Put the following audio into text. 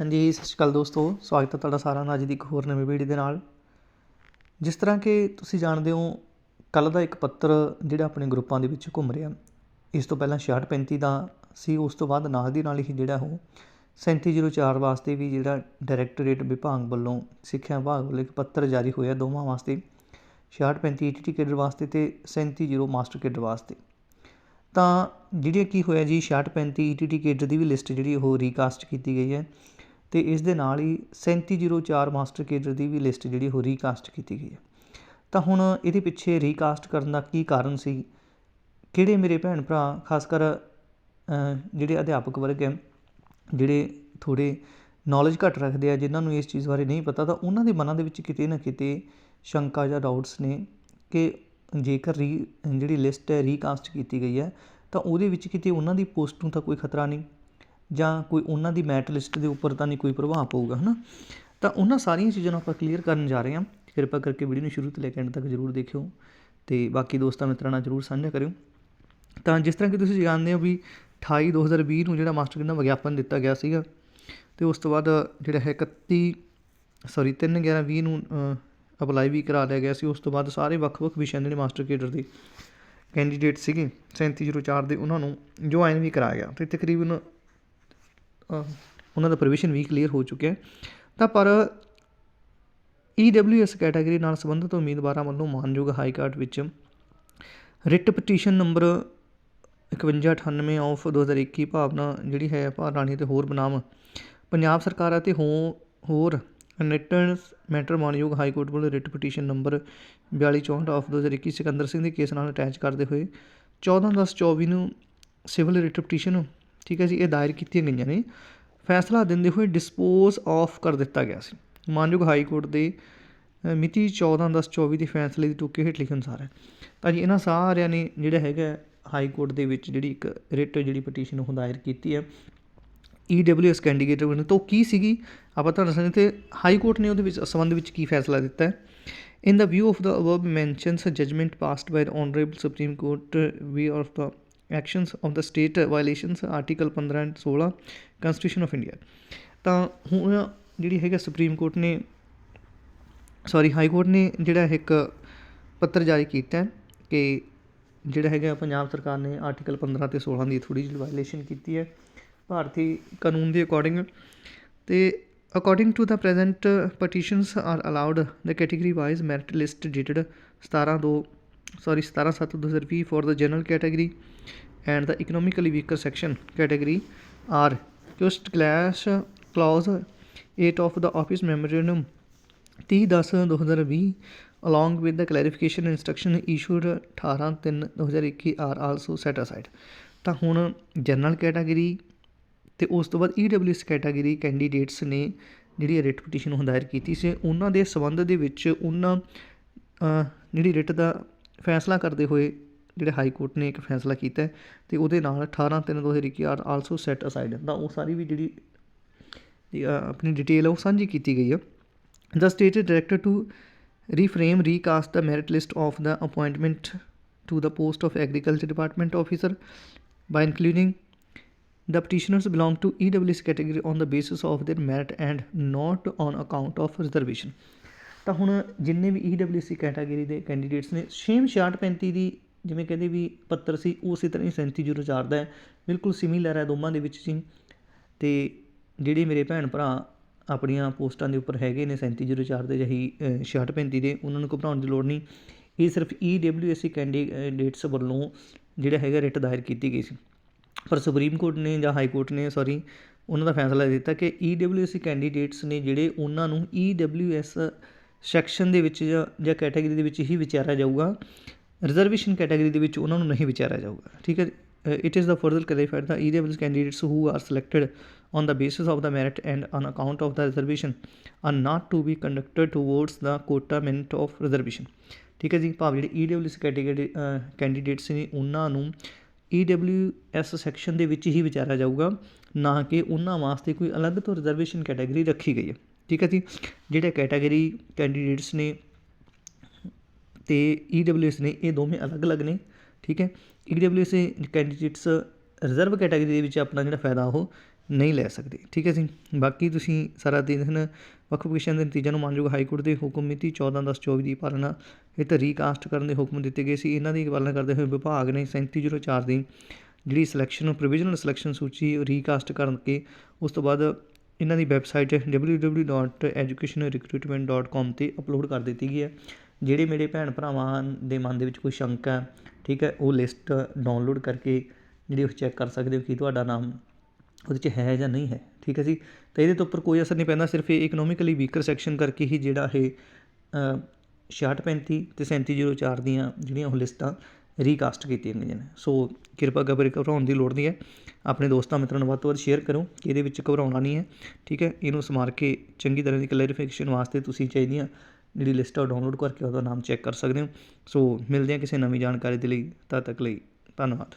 ਹਾਂਜੀ, ਸਤਿ ਸ਼੍ਰੀ ਅਕਾਲ ਦੋਸਤੋ। ਸਵਾਗਤ ਹੈ ਤੁਹਾਡਾ ਸਾਰਿਆਂ ਦਾ ਅੱਜ ਦੀ ਇੱਕ ਹੋਰ ਨਵੀਂ ਵੀਡੀਓ ਦੇ ਨਾਲ। ਜਿਸ ਤਰ੍ਹਾਂ ਕਿ ਤੁਸੀਂ ਜਾਣਦੇ ਹੋ ਕੱਲ ਦਾ ਇੱਕ ਪੱਤਰ ਜਿਹੜਾ ਆਪਣੇ ਗਰੁੱਪਾਂ ਦੇ ਵਿੱਚ ਘੁੰਮ ਰਿਹਾ। ਇਸ ਤੋਂ ਪਹਿਲਾਂ 6635 ਦਾ ਸੀ, ਉਸ ਤੋਂ ਬਾਅਦ ਨਾਲ ਦੀ ਨਾਲ ਹੀ ਜਿਹੜਾ ਉਹ 3704 ਵਾਸਤੇ ਵੀ ਜਿਹੜਾ ਡਾਇਰੈਕਟੋਰੇਟ ਵਿਭਾਗ ਵੱਲੋਂ, ਸਿੱਖਿਆ ਵਿਭਾਗ ਵੱਲੋਂ ਇੱਕ ਪੱਤਰ ਜਾਰੀ ਹੋਇਆ ਦੋਵਾਂ ਵਾਸਤੇ 6635 ਈਟੀਟੀ ਕੇਡਰ ਵਾਸਤੇ ਤੇ 3704 ਮਾਸਟਰ ਕੇਡਰ ਵਾਸਤੇ। ਤਾਂ ਜਿਹੜੀਆਂ ਕੀ ਹੋਇਆ ਜੀ 6635 ਈਟੀਟੀ ਕੇਡਰ ਦੀ ਵੀ ਲਿਸਟ ਜਿਹੜੀ ਉਹ ਰੀਕਾਸਟ ਕੀਤੀ ਗਈ ਹੈ। ਅਤੇ ਇਸ ਦੇ ਨਾਲ ਹੀ 3704 ਮਾਸਟਰ ਕੇਡਰ ਦੀ ਵੀ ਲਿਸਟ ਜਿਹੜੀ ਉਹ ਰੀਕਾਸਟ ਕੀਤੀ ਗਈ ਹੈ। ਤਾਂ ਹੁਣ ਇਹਦੇ ਪਿੱਛੇ ਰੀਕਾਸਟ ਕਰਨ ਦਾ ਕੀ ਕਾਰਨ ਸੀ? ਕਿਹੜੇ ਮੇਰੇ ਭੈਣ ਭਰਾ, ਖਾਸ ਕਰ ਜਿਹੜੇ ਅਧਿਆਪਕ ਵਰਗ ਹੈ, ਜਿਹੜੇ ਥੋੜੇ ਨੌਲੇਜ ਘੱਟ ਰੱਖਦੇ ਆ, ਜਿਨ੍ਹਾਂ ਨੂੰ ਇਸ ਚੀਜ਼ ਬਾਰੇ ਨਹੀਂ ਪਤਾ, ਤਾਂ ਉਹਨਾਂ ਦੇ ਮਨਾਂ ਦੇ ਵਿੱਚ ਕਿਤੇ ਨਾ ਕਿਤੇ ਸ਼ੰਕਾ ਜਾਂ ਡਾਊਟਸ ਨੇ ਕਿ ਜੇਕਰ ਰੀ, ਜਿਹੜੀ ਲਿਸਟ ਹੈ ਰੀਕਾਸਟ ਕੀਤੀ ਗਈ ਹੈ, ਤਾਂ ਉਹਦੇ ਵਿੱਚ ਕਿਤੇ ਉਹਨਾਂ ਦੀ ਪੋਸਟ ਨੂੰ ਤਾਂ ਕੋਈ ਖਤਰਾ ਨਹੀਂ। ਜਾਂ ਕੋਈ ਉਹਨਾਂ ਦੀ ਮੈਟ ਲਿਸਟ ਦੇ ਉੱਪਰ ਤਾਂ ਨਹੀਂ ਕੋਈ ਪ੍ਰਭਾਵ ਪਊਗਾ ਹੈ ਨਾ ਤਾਂ ਉਹਨਾਂ ਸਾਰੀਆਂ ਚੀਜ਼ਾਂ ਨੂੰ ਆਪਾਂ ਕਲੀਅਰ ਕਰਨ ਜਾ ਰਹੇ ਹਾਂ। ਕਿਰਪਾ ਕਰਕੇ ਵੀਡੀਓ ਨੂੰ ਸ਼ੁਰੂ ਤੋਂ ਲੈ ਕੇ ਐਂਡ ਤੱਕ ਜ਼ਰੂਰ ਦੇਖਿਓ ਤੇ ਬਾਕੀ ਦੋਸਤਾਂ ਮਿੱਤਰਾਂ ਨਾਲ ਜ਼ਰੂਰ ਸਾਂਝਾ ਕਰਿਓ। ਤਾਂ ਜਿਸ ਤਰ੍ਹਾਂ ਕਿ ਤੁਸੀਂ ਜਾਣਦੇ ਹੋ ਵੀ 28 2020 ਨੂੰ ਜਿਹੜਾ ਮਾਸਟਰ ਦਾ ਵਿਗਿਆਪਨ ਦਿੱਤਾ ਗਿਆ ਸੀਗਾ, ਤੇ ਉਸ ਤੋਂ ਬਾਅਦ ਜਿਹੜਾ ਹੈ 31 ਸੌਰੀ 3 11 20 ਨੂੰ ਅਪਲਾਈ ਵੀ ਕਰਾ ਲਿਆ ਗਿਆ ਸੀ। ਉਸ ਤੋਂ ਬਾਅਦ ਸਾਰੇ ਵੱਖ-ਵੱਖ ਵਿਸ਼ਿਆਂ ਦੇ ਜਿਹੜੇ ਮਾਸਟਰ ਕੇਡਰ ਦੇ ਕੈਂਡੀਡੇਟ ਸੀਗੇ 3704 ਦੇ ਉਹਨਾਂ ਨੂੰ ਜੁਆਇਨ ਵੀ ਕਰਾਇਆ ਗਿਆ। ਤੇ ਤਕਰੀਬਨ ਉਹਨਾਂ ਦਾ ਪ੍ਰੋਵੀਜ਼ਨ ਵੀ ਕਲੀਅਰ ਹੋ ਚੁੱਕਿਆ ਤਾਂ ਪਰ ਈਡਬਲਯੂਐਸ ਕੈਟਾਗਰੀ ਨਾਲ ਸੰਬੰਧਿਤ ਉਮੀਦਵਾਰਾਂ ਵੱਲੋਂ ਮਾਨਯੋਗ ਹਾਈ ਕੋਰਟ ਵਿੱਚ writ petition number 5198 of 2021 Bhawna ਜਿਹੜੀ ਹੈ ਭਾਰਾਣੀ ਤੇ ਹੋਰ ਬਨਾਮ ਪੰਜਾਬ ਸਰਕਾਰ ਅਤੇ ਹੋ, ਹੋਰ ਰਿਟਰਨਸ ਮੈਟਰ ਮਾਨਯੋਗ ਹਾਈ ਕੋਰਟ ਵੱਲੋਂ writ petition number 4264 of 2021 Sikandar Singh ਦੇ ਕੇਸ ਨਾਲ ਅਟੈਚ ਕਰਦੇ ਹੋਏ 14/10/24 ਨੂੰ ਸਿਵਲ ਰਿਟ ਪਟੀਸ਼ਨ ਠੀਕ ਹੈ ਜੀ, ਇਹ ਦਾਇਰ ਕੀਤੀਆਂ ਗਈਆਂ ਨੇ। ਫੈਸਲਾ ਦਿੰਦੇ ਹੋਏ ਡਿਸਪੋਜ਼ ਆਫ ਕਰ ਦਿੱਤਾ ਗਿਆ ਸੀ। ਮਾਨਯੋਗ ਹਾਈ ਕੋਰਟ ਦੇ ਮਿਤੀ 14/10/24 ਦੇ ਫੈਸਲੇ ਦੀ ਟੁਕੇ ਹੇਠ ਲਿਖੇ ਅਨੁਸਾਰ ਹੈ। ਤਾਂ ਜੀ, ਇਹਨਾਂ ਸਾਰਿਆਂ ਨੇ ਜਿਹੜਾ ਹੈਗਾ ਹਾਈ ਕੋਰਟ ਦੇ ਵਿੱਚ ਜਿਹੜੀ ਇੱਕ ਰਿਟ ਜਿਹੜੀ ਪਟੀਸ਼ਨ ਉਹ ਦਾਇਰ ਕੀਤੀ ਹੈ ਈਡਬਲਯੂਐਸ ਕੈਂਡੀਡੇਟ ਵੱਲੋਂ। ਤਾਂ ਉਹ ਕੀ ਸੀਗੀ? ਆਪਾਂ ਤੁਹਾਨੂੰ ਦੱਸਾਂਗੇ ਤੇ ਹਾਈ ਕੋਰਟ ਨੇ ਉਹਦੇ ਵਿੱਚ ਸੰਬੰਧ ਵਿੱਚ ਕੀ ਫੈਸਲਾ ਦਿੱਤਾ ਹੈ? In the view of the above mentions judgement passed by the honourable supreme court we of the actions of the state violations article 15 and 16 constitution of India ਤਾਂ ਹੁਣ ਜਿਹੜੀ ਹੈਗਾ ਸੁਪਰੀਮ ਕੋਰਟ ਨੇ ਸੌਰੀ ਹਾਈ ਕੋਰਟ ਨੇ ਜਿਹੜਾ ਇੱਕ ਪੱਤਰ ਜਾਰੀ ਕੀਤਾ ਕਿ ਜਿਹੜਾ ਹੈਗਾ ਪੰਜਾਬ ਸਰਕਾਰ ਨੇ ਆਰਟੀਕਲ 15 ਤੇ 16 ਦੀ ਥੋੜੀ ਜਿਹੀ ਵਾਇਲੇਸ਼ਨ ਕੀਤੀ ਹੈ ਭਾਰਤੀ ਕਾਨੂੰਨ ਦੇ ਅਕੋਰਡਿੰਗ ਤੇ according to the present petitions are allowed the category wise merit list dated 17 2 sorry 17 7 2020 for the general category and the economically weaker section category are just clash clause 8 of the office memorandum 30 10 2020 along with the clarification instruction issued 18 3 2021 are also set aside ਤਾਂ ਹੁਣ general category ਤੇ ਉਸ ਤੋਂ ਬਾਅਦ EWS category candidates ਨੇ ਜਿਹੜੀ writ petition ਉਹ ਦਾਇਰ ਕੀਤੀ ਸੀ ਉਹਨਾਂ ਦੇ ਸਬੰਧ ਦੇ ਵਿੱਚ ਉਹਨਾਂ ਅ, ਜਿਹੜੀ ਰਿਟ ਦਾ ਫੈਸਲਾ ਕਰਦੇ ਹੋਏ ਜਿਹੜੇ ਹਾਈ ਕੋਰਟ ਨੇ ਇੱਕ ਫੈਸਲਾ ਕੀਤਾ ਹੈ ਤੇ ਉਹਦੇ ਨਾਲ 18 3 2021 ਆਰ ਆਲਸੋ ਸੈਟ ਅਸਾਈਡ ਤਾਂ ਉਹ ਸਾਰੀ ਵੀ ਜਿਹੜੀ ਆਪਣੀ ਡਿਟੇਲ ਉਹ ਸਾਂਝੀ ਕੀਤੀ ਗਈ ਹੈ the state director to reframe recast the merit list of the appointment to the post of agriculture department officer by including The petitioners belong to EWS category on the basis of their merit and not on account of reservation. ਤਾਂ ਹੁਣ ਜਿੰਨੇ ਵੀ EWC category ਦੇ candidates ਨੇ 6635 ਦੀ ਜਿਵੇਂ ਕਹਿੰਦੇ ਵੀ ਪੱਤਰ ਸੀ ਉਸੇ ਤਰ੍ਹਾਂ ਹੀ 3704 ਦਾ ਬਿਲਕੁਲ ਸਿਮੀਲਰ ਹੈ ਦੋਵਾਂ ਦੇ ਵਿੱਚ ਜੀ ਅਤੇ ਜਿਹੜੇ ਮੇਰੇ ਭੈਣ ਭਰਾ ਆਪਣੀਆਂ ਪੋਸਟਾਂ ਦੇ ਉੱਪਰ ਹੈਗੇ ਨੇ 3704 ਦੇ ਜਹੀ 6635 ਦੇ, ਉਹਨਾਂ ਨੂੰ ਘਬਰਾਉਣ ਦੀ ਲੋੜ ਨਹੀਂ। ਇਹ ਸਿਰਫ ਈਡਬਲਯੂਐਸਸੀ ਕੈਂਡੀਡੇਟਸ ਵੱਲੋਂ ਜਿਹੜਾ ਹੈਗਾ ਰਿਟ ਦਾਇਰ ਕੀਤੀ ਗਈ ਸੀ। ਪਰ ਸੁਪਰੀਮ ਕੋਰਟ ਨੇ ਜਾਂ ਹਾਈ ਕੋਰਟ ਨੇ ਸੌਰੀ ਉਹਨਾਂ ਦਾ ਫੈਸਲਾ ਦਿੱਤਾ ਕਿ ਈਡਬਲਯੂਐਸਸੀ ਕੈਂਡੀਡੇਟਸ ਨੇ ਜਿਹੜੇ ਉਹਨਾਂ ਨੂੰ ਈਡਬਲਯੂਐਸ ਸੈਕਸ਼ਨ ਦੇ ਵਿੱਚ ਜਾਂ ਜਾਂ ਕੈਟਾਗਰੀ ਦੇ ਵਿੱਚ ਹੀ ਵਿਚਾਰਿਆ ਜਾਊਗਾ। ਰਿਜ਼ਰਵੇਸ਼ਨ ਕੈਟਾਗਰੀ ਦੇ ਵਿੱਚ ਉਹਨਾਂ ਨੂੰ ਨਹੀਂ ਵਿਚਾਰਿਆ ਜਾਊਗਾ। ਠੀਕ ਹੈ it is the further clarified the EWS candidates who are selected on the basis of the merit and on account of the reservation are not to be conducted towards the quota meant of reservation ਠੀਕ ਹੈ ਜੀ? ਭਾਵ ਜਿਹੜੇ EWS category candidates ਨੇ ਉਹਨਾਂ ਨੂੰ EWS section ਦੇ ਵਿੱਚ ਹੀ ਵਿਚਾਰਿਆ ਜਾਊਗਾ, ਨਾ ਕਿ ਉਹਨਾਂ ਵਾਸਤੇ ਕੋਈ ਅਲੱਗ ਤੋਂ ਰਿਜ਼ਰਵੇਸ਼ਨ ਕੈਟਾਗਰੀ ਰੱਖੀ ਗਈ ਹੈ। ਠੀਕ ਹੈ ਜੀ? ਜਿਹੜੇ ਕੈਟਾਗਰੀ ਕੈਂਡੀਡੇਟਸ ਨੇ ਅਤੇ ਈ ਤੇ ਈਡਬਲਯੂਐਸ ਨੇ ਇਹ ਦੋਵੇਂ ਅਲੱਗ-ਅਲੱਗ ਨੇ, ਠੀਕ ਹੈ? ਈਡਬਲਯੂਐਸ ਕੈਂਡੀਡੇਟਸ ਰਿਜ਼ਰਵ ਕੈਟਾਗਰੀ ਦੇ ਵਿੱਚ ਆਪਣਾ ਜਿਹੜਾ ਫਾਇਦਾ ਉਹ ਨਹੀਂ ਲੈ ਸਕਦੇ, ਠੀਕ ਹੈ ਜੀ? ਬਾਕੀ ਤੁਸੀਂ ਸਾਰਾ ਦਿਨ ਵੱਖ ਵਿਸ਼ਿਆਂ ਦੇ ਨਤੀਜਿਆਂ ਨੂੰ ਮਾਨਯੋਗ ਹਾਈ ਕੋਰਟ ਦੇ ਹੁਕਮ ਮਿਤੀ 14/10/24 ਦੀ ਪਾਲਣਾ ਹਿੱਤ ਰੀਕਾਸਟ ਕਰਨ ਦੇ ਹੁਕਮ ਦਿੱਤੇ ਗਏ ਸੀ। ਇਹਨਾਂ ਦੀ ਪਾਲਣਾ ਕਰਦੇ ਹੋਏ ਵਿਭਾਗ ਨੇ 3704 ਦੀ ਜਿਹੜੀ ਸਿਲੈਕਸ਼ਨ ਪ੍ਰੋਵੀਜ਼ਨਲ ਸਿਲੈਕਸ਼ਨ ਸੂਚੀ ਰੀਕਾਸਟ ਕਰਕੇ ਉਸ ਤੋਂ ਬਾਅਦ ਇਹਨਾਂ ਦੀ ਵੈਬਸਾਈਟ www.educationrecruitment.com ਤੇ ਅਪਲੋਡ ਕਰ ਦਿੱਤੀ ਗਈ ਹੈ। ਜਿਹੜੇ ਮੇਰੇ ਭੈਣ ਭਰਾਵਾਂ ਦੇ ਮਨ ਦੇ ਵਿੱਚ ਕੋਈ ਸ਼ੰਕਾ ਹੈ, ਠੀਕ ਹੈ, ਉਹ ਲਿਸਟ ਡਾਊਨਲੋਡ ਕਰਕੇ ਜਿਹੜੀ ਉਹ ਚੈੱਕ ਕਰ ਸਕਦੇ ਹੋ ਕਿ ਤੁਹਾਡਾ ਨਾਮ ਉਹਦੇ 'ਚ ਹੈ ਜਾਂ ਨਹੀਂ ਹੈ, ਠੀਕ ਹੈ ਜੀ? ਤਾਂ ਇਹਦੇ ਤੋਂ ਉੱਪਰ ਕੋਈ ਅਸਰ ਨਹੀਂ ਪੈਂਦਾ, ਸਿਰਫ ਇਹ ਇਕਨੋਮਿਕਲੀ ਵੀਕਰ ਸੈਕਸ਼ਨ ਕਰਕੇ ਹੀ ਜਿਹੜਾ ਇਹ ਛਿਆਹਠ ਪੈਂਤੀ ਅਤੇ ਸੈਂਤੀ ਜ਼ੀਰੋ ਚਾਰ ਦੀਆਂ ਜਿਹੜੀਆਂ ਉਹ ਲਿਸਟਾਂ ਰੀਕਾਸਟ ਕੀਤੀਆਂ ਗਈਆਂ ਨੇ। ਸੋ ਕਿਰਪਾ ਕਰਕੇ ਘਬਰਾਉਣ ਦੀ ਲੋੜ ਨਹੀਂ ਹੈ। ਆਪਣੇ ਦੋਸਤਾਂ ਮਿੱਤਰਾਂ ਨੂੰ ਵੱਧ ਤੋਂ ਵੱਧ ਸ਼ੇਅਰ ਕਰੋ ਕਿ ਇਹਦੇ ਵਿੱਚ ਘਬਰਾਉਣਾ ਨਹੀਂ ਹੈ, ਠੀਕ ਹੈ? ਇਹਨੂੰ ਸਮਾਰ ਕੇ ਚੰਗੀ ਤਰ੍ਹਾਂ ਦੀ ਕਲੈਰੀਫਿਕੇਸ਼ਨ ਵਾਸਤੇ ਤੁਸੀਂ ਚਾਹੀਦੀਆਂ ਜਿਹੜੀ ਲਿਸਟ ਆ ਉਹ ਡਾਊਨਲੋਡ ਕਰਕੇ ਉਹਦਾ ਨਾਮ ਚੈੱਕ ਕਰ ਸਕਦੇ ਹੋ। ਸੋ ਮਿਲਦੇ ਹਾਂ ਕਿਸੇ ਨਵੀਂ ਜਾਣਕਾਰੀ ਦੇ ਲਈ, ਤਦ ਤੱਕ ਲਈ ਧੰਨਵਾਦ।